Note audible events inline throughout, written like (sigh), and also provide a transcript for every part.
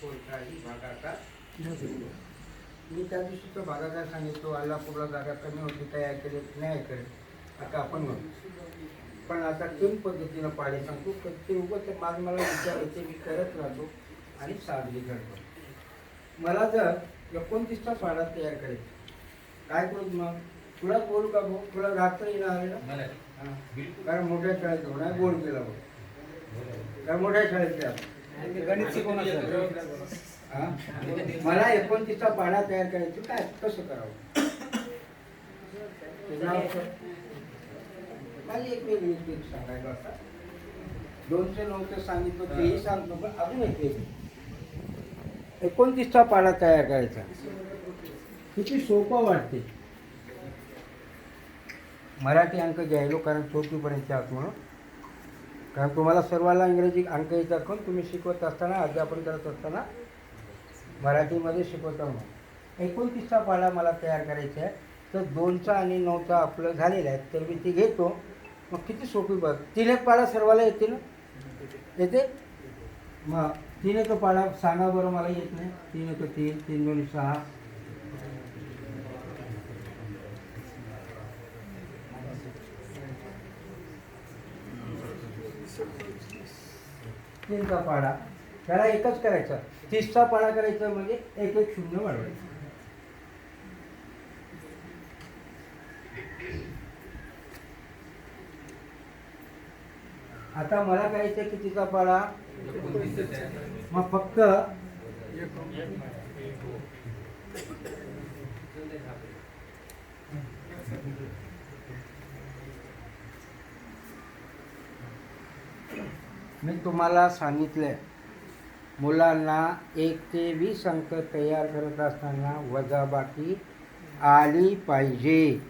कोणताही मी त्या दिवशी तो भागाकार सांगितलो अल्लापूरला जागा कमी होती काय ऐकले नाही ऐकले आता आपण म्हणू पण आता तीन पद्धतीनं पाडे सांगतो ते उगं ते माझं मला विचारायचे मी करत राहतो आणि साजरी करतो. मला जर एकोणतीसचा पाडा तयार करायचा काय करू मग? तुला बोलू का भाऊ? तुला राहता येणार ना. कारण मोठ्या शाळेत नाही बोल केला भाऊ कारण मोठ्या शाळेत. गणित शिकवणार मला एकोणतीसचा पाडा तयार करायचा काय? कसं करावं? ते एक वेगळी ट्रिक सांगायला आता दोनशे नऊचं सांगितलं तेही सांगतो पण अजून एक वेगळी. एकोणतीसचा पाडा तयार करायचा. किती सोपं वाटते. मराठी अंक घ्यायलो कारण सोपीपर्यंत आहात म्हणून. कारण तुम्हाला सर्वांना इंग्रजी अंक येतात पण तुम्ही शिकवत असताना अध्यापन करत असताना मराठीमध्ये शिकवता म्हणून एकोणतीसचा पाडा मला तयार करायचा आहे. तर दोनचा आणि नऊचा आपलं झालेला आहे तर मी ती घेतो. मग किती सोपी बघ तीन एक पाडा सर्वाला येते ना? येते? मग तीन एक पाडा सांगा बरं मला येत नाही. तीन एक तीन तीन दोन सहा. तीनचा पाडा. त्याला एकच करायचा. तीसचा पाडा करायचा म्हणजे एक एक शून्य वाढवायचं. आता मला करायचं कितीचा पाडा मग फक्त मी तुम्हाला सांगितलं मुलांना एक ते वीस अंक तयार करत असताना वजाबाकी आली पाहिजे.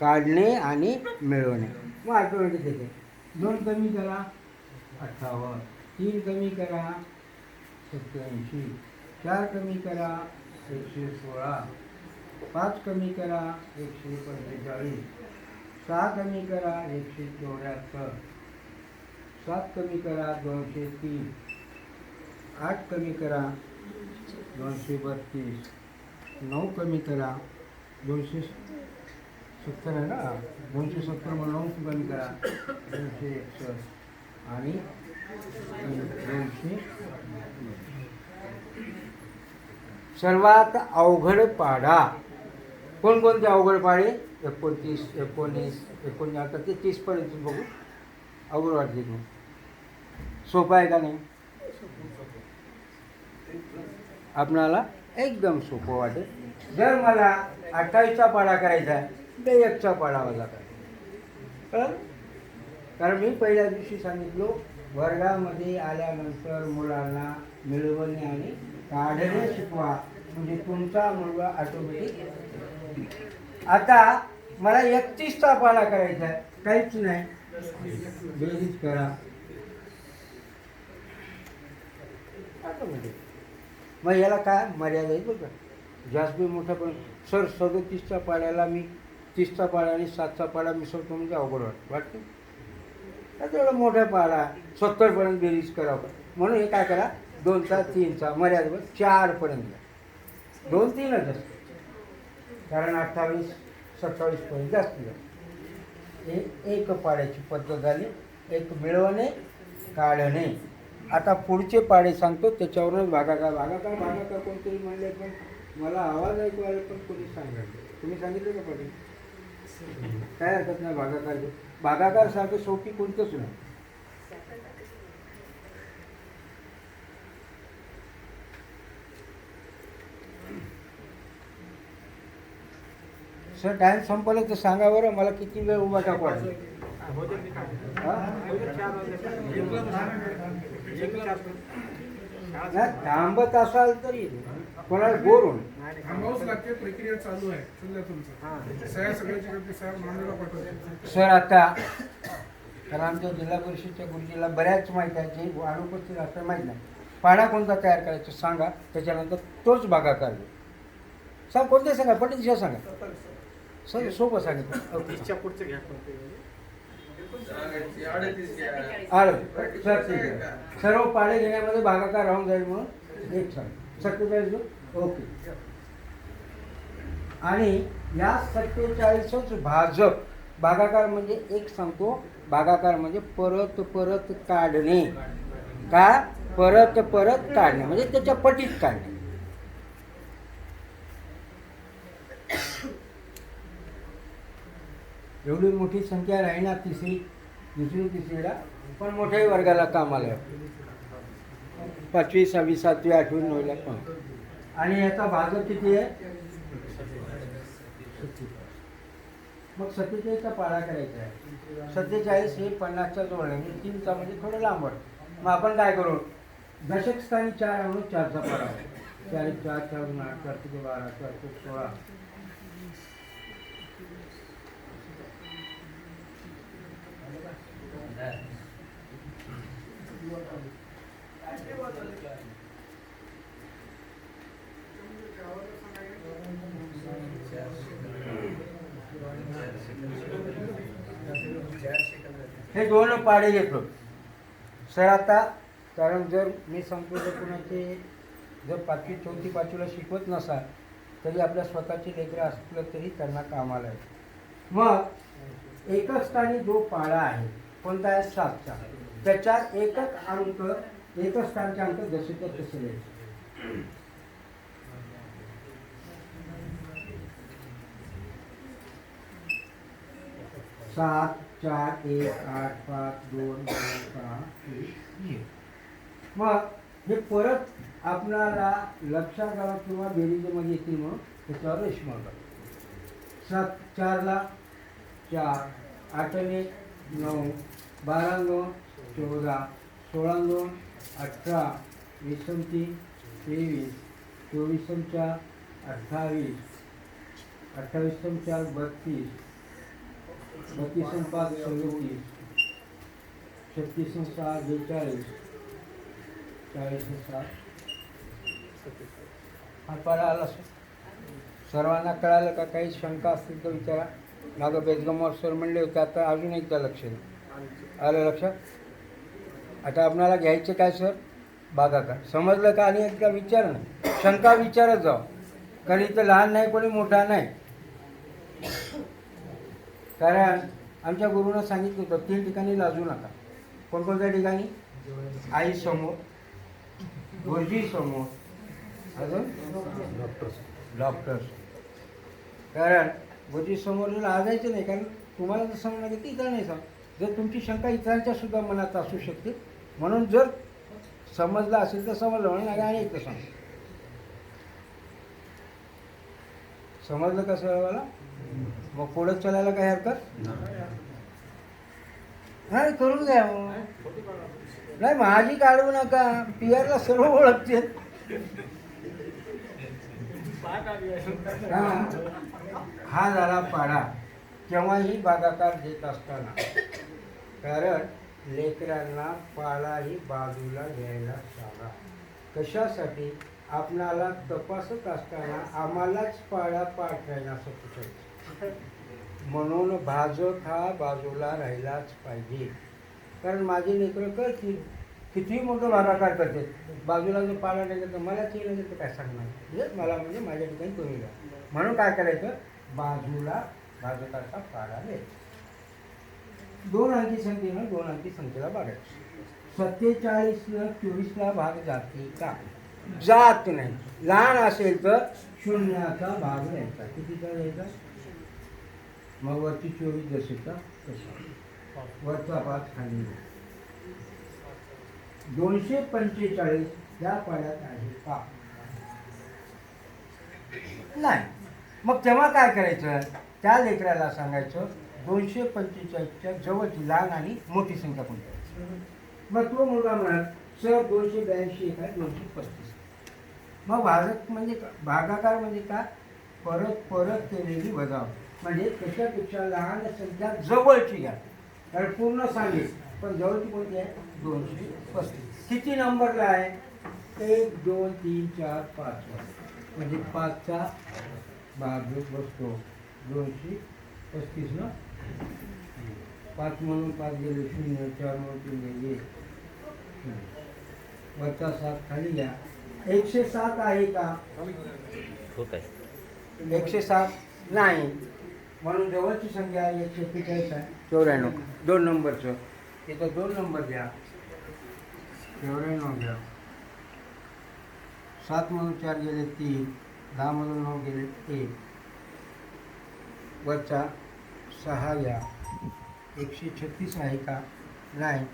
काढणे आणि मिळवणे. मग ऑटोमॅटिक येते दोन कमी करा अठ्ठावन्न. तीन कमी करा सत्याऐंशी चार कमी करा एकशे सोळा. पाच कमी करा एकशे पंचेचाळीस. सहा कमी करा एकशे चौऱ्याहत्तर. सात कमी करा दोनशे तीन आठ कमी करा दोनशे बत्तीस. नऊ कमी करा दोनशे सत्तर आहे ना? दोनशे सत्तर मग नऊ कमी करा दोनशे एकसष्ट. आणि दोनशे सर्वात अवघड पाडा. कोणकोणते अवघड पाडे? एकोणतीस एकोणीस एकोणीस आता ते तीसपर्यंत बघू. अवघड वाटते तू सोपं आहे का नाही? आपणाला एकदम सोपं वाटेल. जर मला अठ्ठावीसचा पाडा करायचा आहे तर एकचा पाडा वजा करायचा कारण मी पहिल्या दिवशी सांगितलो वर्गामध्ये आल्यानंतर मुलांना मिळवणे आणि काढणे शिकवा. म्हणजे तुमचा मुलगा ऑटोमॅटिक आता मला एकतीसचा पाडा करायचा आहे. काहीच नाही. बेरीज करा. मग याला काय मर्यादा आहे बघा जास्त बी मोठा पण सर सदोतीसच्या पाड्याला मी तीसचा पाडा आणि सातचा पाडा मिसळतो म्हणजे अवघड वाटतं. वाटतं? का तेवढा मोठा पाडा सत्तरपर्यंत बेरीज करावं म्हणून हे काय करा दोनचा तीनचा मर्यादा चारपर्यंत घ्या दोन तीनच असते कारण अठ्ठावीस सत्तावीसपर्यंत जास्त घ्या हे एक पाड्याची पद्धत झाली. एक मिळवणे काढणे. आता पुढचे पाडे सांगतो त्याच्यावरूनच भागाकार भागाकार भागाकार कोणतरी म्हणले पण मला आवाज ऐकू आले पण कोणी सांगितलं तुम्ही सांगितलं का पाटील काय हरकत नाही भागाकार. भागाकार सारखं सोपी कोणतंच नाही. सर टाईम संपलं तर सांगा बरं मला किती वेळ उभा टाकू वाटेल? नाही, थांबत असाल तरी कोणाला बोर सर आता कारण आमच्या जिल्हा परिषदच्या गुरुजीला बऱ्याच माहीत आहे जे अनुपस्थित असं माहीत नाही. पाडा कोणता तयार करायचा सांगा त्याच्यानंतर तोच भागाकार. सांग कोणते सांगा? पटेल सांगा. सर सोपं सांगितलं. (laughs) तीसच्या पुढचं घ्या सर ठीक आहे. सर्व पाडे घेण्यामध्ये भागाकार राहून जाईल म्हणून एक सांग सत्तेचाळीस ओके. आणि या सत्तेचाळीसच भाजप भागाकार म्हणजे एक सांगतो भागाकार म्हणजे परत परत काढणे. का? परत परत काढणे. म्हणजे त्याच्या पटीत काढणे. एवढी मोठी संख्या राहीना तिसरी दुसरी तिसरीला. पण मोठ्याही वर्गाला कामाला पाचवी सहावी सातवी आठवी नववीला पण आणि याचा भाजप किती आहे? मग सत्तेचाळीसचा पाळा करायचा आहे. सत्तेचाळीस हे पन्नासच्या जवळ आहे. म्हणजे तीनचा म्हणजे थोडं लांबड मग आपण काय करू? दशक स्थानी चार म्हणून चारचा पाळा आहे. चार चार चार आठ चार किती बारा चार सोळा. हे दोन पाडे घेतो. सर आता कारण जर मी संपूर्ण जर कुणाचे जर पाचवी चौथी पाचवीला शिकवत नसाल तरी आपल्या स्वतःची लेकरं असलं तरी त्यांना कामाला येतं. मग एकच स्थानी जो पाळा आहे कोणता आहे? सातचा. त्याच्यात एकच अंक एकच स्थानचे अंक जसे तर तसे लिहायचे. सात चार एक आठ पाच दोन दोन सहा एक मग हे परत आपणाला लक्षात आला किंवा बेरीजमध्ये येतील म्हणून त्याच्यावर रेशमा सात चारला चार आठने नऊ बारा दोन चौदा सोळा दोन अठरा वीसम तीन तेवीस चोवीस चार अठ्ठावीस अठ्ठावीस चार बत्तीस बत्तीस पाच सदोतीस छत्तीस सहा बेचाळीस चाळीस सात. हा आला सर्वांना कळालं का काही शंका असतील तर विचारा. मागं बेजगमवार सर म्हणले होते आता अजून एकदा लक्ष आलं लक्षात? आता आपणाला घ्यायचं काय सर? बागाकार समजलं का? आणि एकदा विचार ना. शंका विचारत जाव कारण इथं लहान नाही कोणी मोठा नाही. कारण आमच्या गुरुनं सांगितलं होतं तीन ठिकाणी लाजू नका. कोणकोणत्या ठिकाणी? आई समोर गुरुजी समोर. अजून? डॉक्टर डॉक्टर कारण गुरुजी समोर लाजायचं नाही कारण तुम्हाला जर समजलं की इतर नाही सांग जर तुमची शंका इतरांच्या सुद्धा मनात असू शकते. म्हणून जर समजलं असेल तर समजलं म्हणून नाही आणि एकदा सांग समजलं का सर्वाला मग पुढे चालायला काय हरकत? हा करून घ्या मग. नाही माझी काढू नका. पिअरला सर्व ओळखते हा. हा झाला पाडा. केव्हाही बागाकार देत असताना. कारण लेकरांना पाडाही बाजूला घ्यायला सांगा. कशासाठी? आपणाला तपासत असताना आम्हालाच पाडा पाठवायला असं सुचत म्हणून भाजप हा बाजूला राहिलाच पाहिजे. कारण माझे लेकरं करतील कितीही मोठं भागाकार करते. बाजूला जर पाला नाही तर मला ते नाही तर काय सांगणार? म्हणजे मला म्हणजे माझ्या ठिकाणी कमी द्या म्हणून काय करायचं? बाजूला भाजकाचा पाडा द्यायचा दोन अंकी संख्येनं दोन अंकी संख्येला भागायचं सत्तेचाळीसनं चोवीसला भाग जाते का? जात नाही. लहान असेल तर शून्याचा भाग द्यायचा कितीचा द्यायचा मग वरती चोवीस जसेचा तसा. वरचा पाच खाली दोनशे पंचेचाळीस या पाड्यात आहे का? नाही. मग तेव्हा काय करायचं? त्या लेकराला सांगायचं दोनशे पंचेचाळीसच्या जवळची लहान आणि मोठी संख्या कोणती? मग तो मुलगा म्हणाल सर दोनशे ब्याऐंशी एक आहे दोनशे पस्तीस. मग भाजक म्हणजे का- भागाकार म्हणजे काय परत परत केलेली वजाव म्हणजे त्याच्यापेक्षा लहान संख्या जवळची घ्या. कारण पूर्ण सांगेल पण जवळची कोणती आहे? दोनशे पस्तीस. किती नंबरला आहे? एक दोन तीन चार पाच. म्हणजे पाचचा भाग बसतो. दोनशे पस्तीस ना? पाच म्हणून पाच गेले शून्य चार म्हणून तीन गेले. वरचा सात खाली घ्या. एकशे सात आहे का? होत आहे. एकशे सात नाही. म्हणून जवळची संख्या एकशे एक्केचाळीस आहे. चौऱ्याण्णव. दोन नंबरचं. इथं दोन नंबर घ्या. चौऱ्याण्णव घ्या. सात म्हणून चार गेले तीन. दहा नऊ गेले एक वरचा सहा या एकशे छत्तीस आहे का? नाही.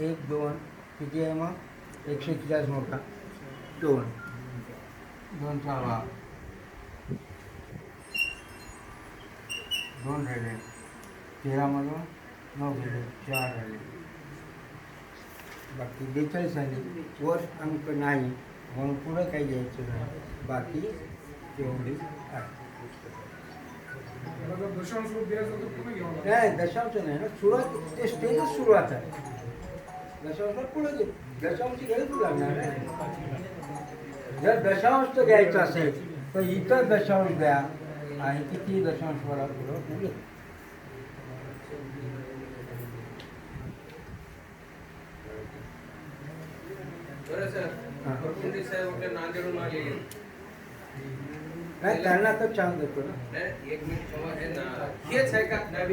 एक दोन. किती आहे मग? एकशे एक्केचाळीस मोठा. दोन. दोन भाग दोन राहिले. तेरामधून नऊ गेले चार राहिले. बाकी बेचाळीस आले वर अंक नाही. म्हणून पुढं काही घ्यायचं नाही. बाकी दशांश नाही दशांश नाही ना. सुरुवात ते स्टेजच सुरुवात आहे. दशांश पुढे घे. दशांश घ्यायला तू लागणार आहे. जर दशांश घ्यायचा असेल तर इथं दशांश द्या आणि किती दशांश मला पुढं पुढे बरं सर. हां. फडकुंडे नाही त्यांना तर छान देतो ना. नाही, एक मिनिट. हे हेच आहे का काय?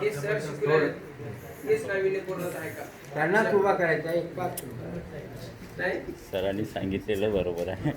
हे सर हेच आहे का? त्यांनाच उभा करायचा एक पाच नाही? सरांनी सांगितलेलं बरोबर आहे.